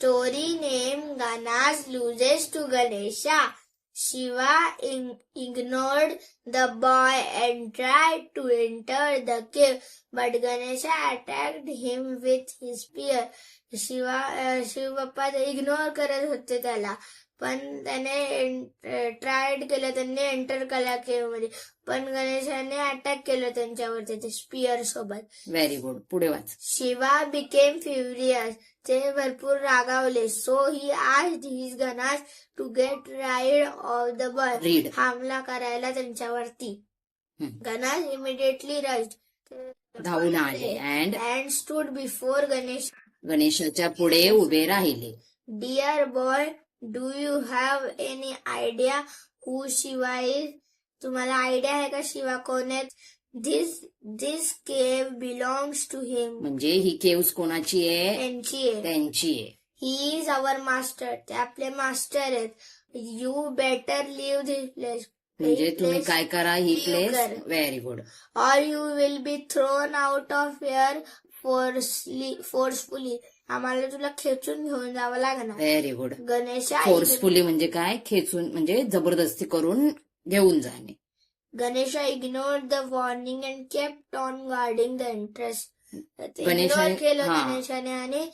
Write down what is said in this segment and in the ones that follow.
Story name Ganas loses to Ganesha. Shiva in- ignored the boy and tried to enter the cave, but Ganesha attacked him with his spear. Shiva Shivappa Shiv ignore करत होते त्याला पण त्याने triad केलं त्यांनी enter केला मध्ये पण गणेशाने अटॅक केलं त्यांच्यावरती ते स्पियर सोबत. व्हेरी गुड पुढे वाच. शिवा बिकेम फ्युरियस ते भरपूर रागावले. सो ही आज his ganas to get rid of the boy read हमला करायला त्यांच्यावरती. गणास इमिडिएटली रस्ट धावून आले. And and stood before Ganesh. गणेशाच्या पुढे उभे राहिले. Dear boy do you have any idea who Shiva is तुम्हाला आयडिया आहे का शिवा कोण आहेत? This this cave belongs to him म्हणजे ही केव्स कोणाची आहे? त्यांची आहे. त्यांची आहे. ही इज अवर मास्टर ते आपले मास्टर आहेत. You better leave this place म्हणजे तुम्ही काय करा? ही Leave प्लेस कर. व्हेरी गुड और you will be thrown out of here forcely forcefully आम्हाला तुला खेचून घेऊन जावं लागणार व्हेरी गुड गणेशा फोर्सफुली म्हणजे काय? खेचून म्हणजे जबरदस्ती करून घेऊन जाणे. Ganesha ignored the warning and kept on guarding the entrance. Ganesha- ignore केलं हा. गणेशाने आणि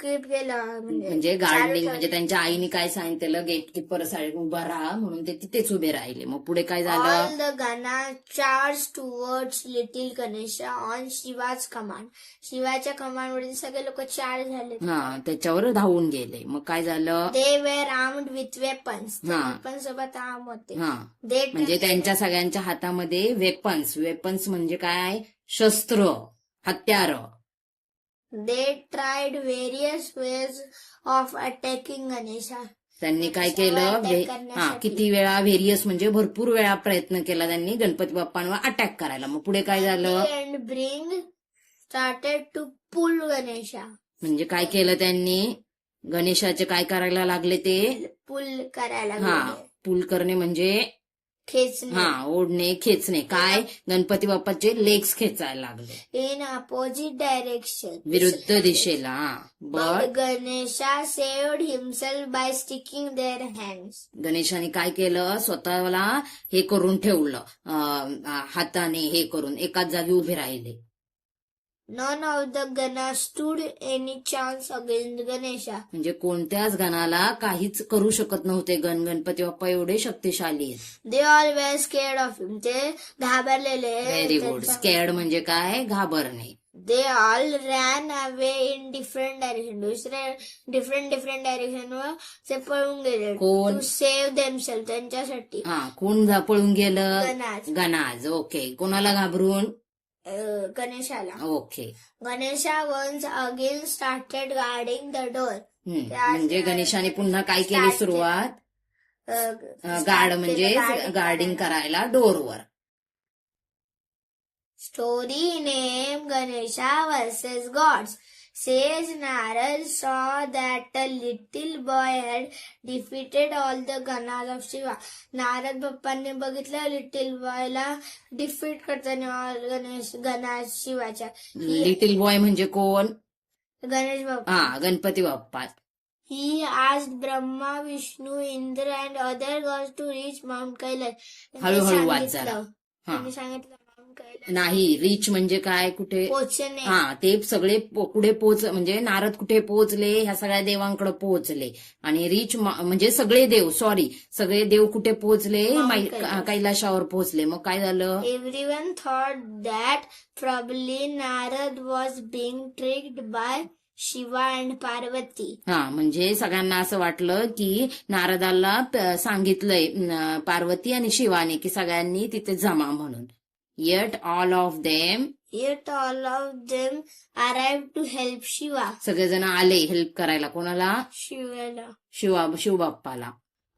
केलं म्हणजे चालू गार्डनिंग. म्हणजे त्यांच्या आईने काय सांगितलं गेट किपर साईड उभा राहा म्हणून ते तिथेच उभे राहिले. मग पुढे काय झालं? The Gana charged towards little Ganesha on Shiva's command. शिवाच्या कमांड वरती सगळे लोक चार्ज झाले. हा त्याच्यावर धावून गेले. मग काय झालं? They were armed with weapons हा. वेपन सोबत आर्म होते. हा. दे म्हणजे त्यांच्या सगळ्यांच्या हातामध्ये वेपन्स वेपन्स म्हणजे काय? शस्त्र. हत्यार. They tried various ways of attacking Ganesha त्यांनी काय केलं. हा किती वेळा व्हेरियस म्हणजे भरपूर वेळा प्रयत्न केला त्यांनी गणपती बाप्पांवर अटॅक करायला. मग पुढे काय झालं? And bring started to pull Ganesha म्हणजे काय केलं त्यांनी? गणेशाचे काय करायला लागले ते? पुल करायला हा. पूल करणे म्हणजे खेचणे. हा ओढणे खेचणे. काय? गणपती बाप्पाचे लेग्स खेचायला लागले. इन अपोजिट डायरेक्शन विरुद्ध दिशेला. But Ganesha saved himself by sticking their hands गणेशाने काय केलं? स्वतःला हे करून ठेवलं. अं, हाताने हे करून एकाच जागी उभे राहिले. None of the gana stood any chance against Ganesha म्हणजे कोणत्याच गणाला काहीच करू शकत नव्हते गण गणपती बाप्पा एवढे शक्तिशाली. आहेत they all were scared of him ते घाबरलेले व्हेरी गुड स्कॅड म्हणजे काय? घाबरणे. They all ran away in different direction दुसऱ्या डिफरंट डिफरंट डायरेक्शन वर ते पळून गेले कोण? टू सेव्ह देमसेल्फ त्यांच्यासाठी. हा कोण जा- पळून गेलं? गणाज. गणाज. ओके कोणाला घाबरून? गणेशाला. Okay. Ganesha once again started guarding the door. म्हणजे गणेशाने पुन्हा काय केली सुरुवात? गार्ड म्हणजे गार्डिंग करायला. डोरवर story name Ganesha versus gods says Narad saw that a little boy had defeated all the ganas of Shiva Narad बाप्पांनी बघितलं लिटिल बॉयला डिफीट करताना all गणेश गणाज शिवाच्या लिटिल बॉय म्हणजे कोण? गणेश बाप्पा हा गणपती बाप्पा. ही आज Brahma Vishnu Indra and other gods to reach mount Kailas त्यांनी हळूहळू वाच सांगितलं- जरा. हा. त्यांनी सांगितलं. माउंट कैलास नाही रिच म्हणजे काय कुठे? पोचणे. हा ते सगळे पुढे पोच म्हणजे नारद कुठे पोहोचले ह्या सगळ्या देवांकडे पोहोचले आणि रिच म्हणजे सगळे देव सॉरी सगळे देव कुठे पोहोचले. कैलाशावर पोहोचले मग काय झालं? Everyone thought that probably Narad was being tricked by Shiva and Parvati. हा म्हणजे सगळ्यांना असं वाटलं की नारदाला सांगितलंय पार्वती आणि शिवाने की सगळ्यांनी तिथे जमा म्हणून. Yet all of them Yet all of them arrived to help Shiva. सगळेजण आले हेल्प करायला कोणाला Shivala. Shiva शिवबाप्पाला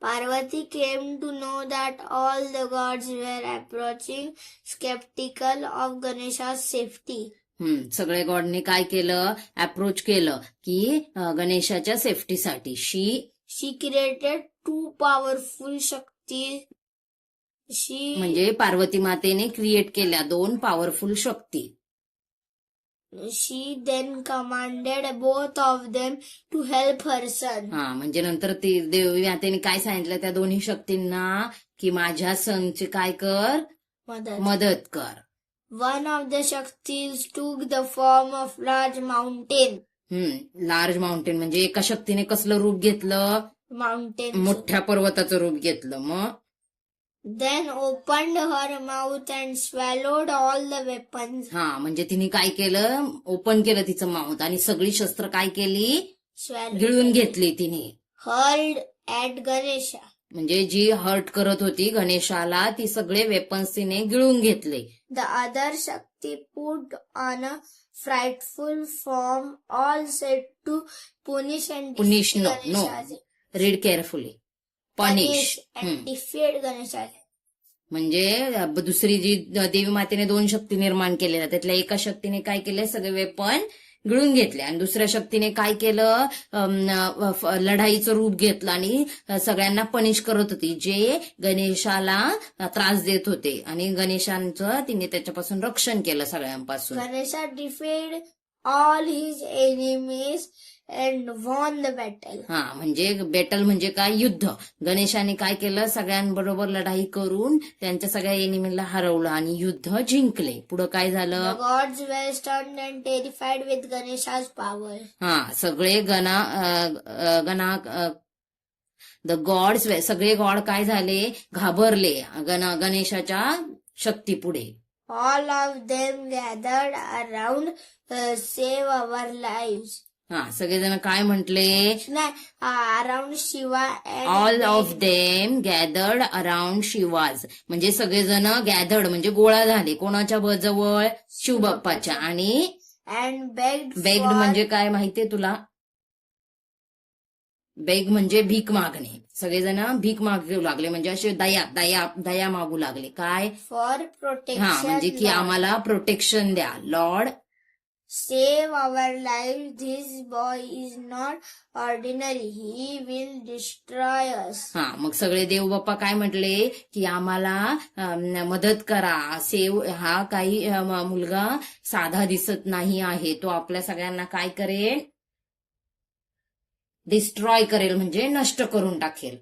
Parvati came to know that all the gods were approaching skeptical of Ganesha's safety. हम्म सगळे गॉडने काय केलं अप्रोच केलं की अं, गणेशाच्या सेफ्टीसाठी शी She created two powerful Shakti. She म्हणजे पार्वती मातेने क्रिएट केल्या दोन पॉवरफुल शक्ती she then commanded both of them to help her son. हा म्हणजे नंतर ती देवी मातेने काय सांगितलं त्या दोन्ही शक्तींना की माझ्या सनचे काय कर Mother. मदत कर One of the Shaktis took the form of large mountain. Hmm large mountain म्हणजे एका शक्तीने कसलं रूप घेतलं Mountain. मोठ्या पर्वताचं रूप घेतलं मग then open her mouth and swallowed all the weapon हा म्हणजे तिने काय केलं? ओपन केलं तिचं माउथ आणि सगळी शस्त्र काय केली? गिळून घेतली तिने. हर्ड ऍट गणेशा म्हणजे जी हर्ट करत होती गणेशाला ती सगळे वेपन्स तिने गिळून घेतले. The other Shakti put on a frightful form all set to punish and punish no no read carefully punish defend गणेशाचे म्हणजे दुसरी जी देवी मातेने दोन शक्ती निर्माण केलेल्या त्यातल्या एका शक्तीने काय केलंय सगळे वेपन गिळून घेतले. आणि दुसऱ्या शक्तीने काय केलं लढाईचं रूप घेतलं आणि सगळ्यांना पनिश करत होती जे गणेशाला त्रास देत होते. आणि गणेशांचं तिने त्याच्यापासून रक्षण केलं सगळ्यांपासून. Ganesha defend all his enemies and won the battle. हा म्हणजे बेटल म्हणजे काय? युद्ध. गणेशाने काय केलं? सगळ्यांबरोबर लढाई करून त्यांच्या सगळ्या एनिमीला हरवलं आणि युद्ध जिंकले. पुढं काय The झालं gods were stunned and terrified with Ganesha's power. हा सगळे गणा अ, अ, गणा द गॉड्स सगळे गॉड काय झाले? घाबरले गण गणेशाच्या शक्तीपुढे. All of them gathered around, uh, save our lives. हा सगळेजण काय म्हटले? Shiva and all of them gathered around Shiva's म्हणजे सगळेजण गॅदर्ड म्हणजे गोळा झाले. कोणाच्या जवळ? शिवबाप्पाच्या आणि begged बेग्ड for, म्हणजे काय माहितीये तुला? बेग म्हणजे भीक मागणे. सगळेजण भीक मागू लागले. म्हणजे असे दया दया दया मागू लागले. काय? For हा protection. म्हणजे की. आम्हाला प्रोटेक्शन द्या. Lord Save our lives. This boy is not ordinary. He will destroy us. हा मग सगळे देवबाप्पा काय म्हटले की आम्हाला अम, मदत करा सेव हा काही अम, मुलगा साधा दिसत नाही आहे तो आपल्या सगळ्यांना काय करेल डिस्ट्रॉय करेल म्हणजे नष्ट करून टाकेल